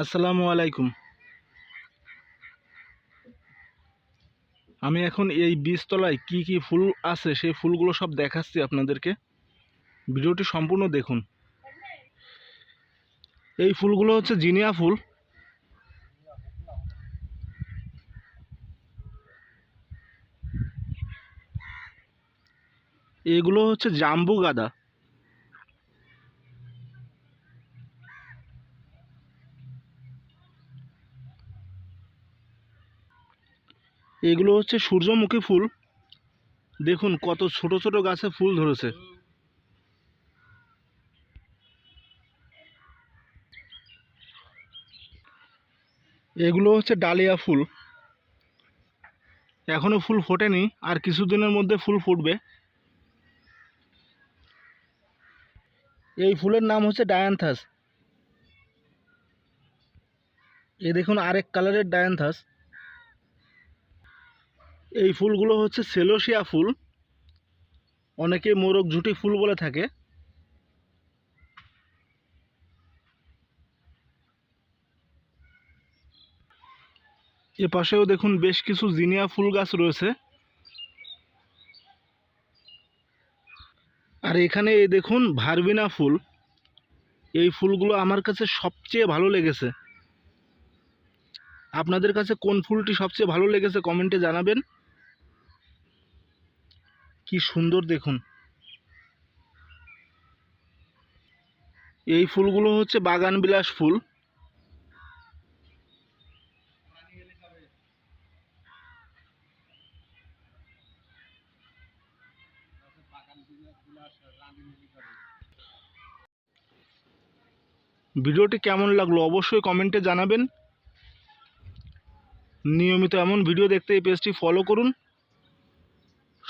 আসসালামু আলাইকুম। আমি এখন এই বীজতলায় কি কি ফুল আছে, সেই ফুলগুলো সব দেখাচ্ছি আপনাদেরকে। ভিডিওটি সম্পূর্ণ দেখুন। এই ফুলগুলো হচ্ছে জিনিয়া ফুল। এগুলো হচ্ছে জাম্বু গাদা। এগুলো হচ্ছে সূর্যমুখী ফুল। দেখুন কত ছোট ছোট গাছে ফুল ধরেছে। এগুলো হচ্ছে ডালিয়া ফুল। এখনও ফুল ফোটেনি, আর কিছুদিনের মধ্যে ফুল ফুটবে। এই ফুলের নাম হচ্ছে ডায়ান্থাস। এ দেখুন আরেক কালারের ডায়ান্থাস। এই ফুলগুলো হচ্ছে সেলোসিয়া ফুল। অনেকে মোরগ ঝুটি ফুল বলে থাকে। এ পাশেও দেখুন বেশ কিছু জিনিয়া ফুল গাছ রয়েছে। আর এখানে দেখুন ভারবিনা ফুল। এই ফুলগুলো আমার কাছে সবচেয়ে ভালো লেগেছে। আপনাদের কাছে কোন ফুলটি সবচেয়ে ভালো লেগেছে কমেন্টে জানাবেন। কি সুন্দর দেখুন। এই ফুলগুলো হচ্ছে বাগান বিলাস ফুল। ভিডিওটি কেমন লাগল অবশ্যই কমেন্টে জানাবেন। নিয়মিত এমন ভিডিও দেখতে এই পেজটি ফলো করুন।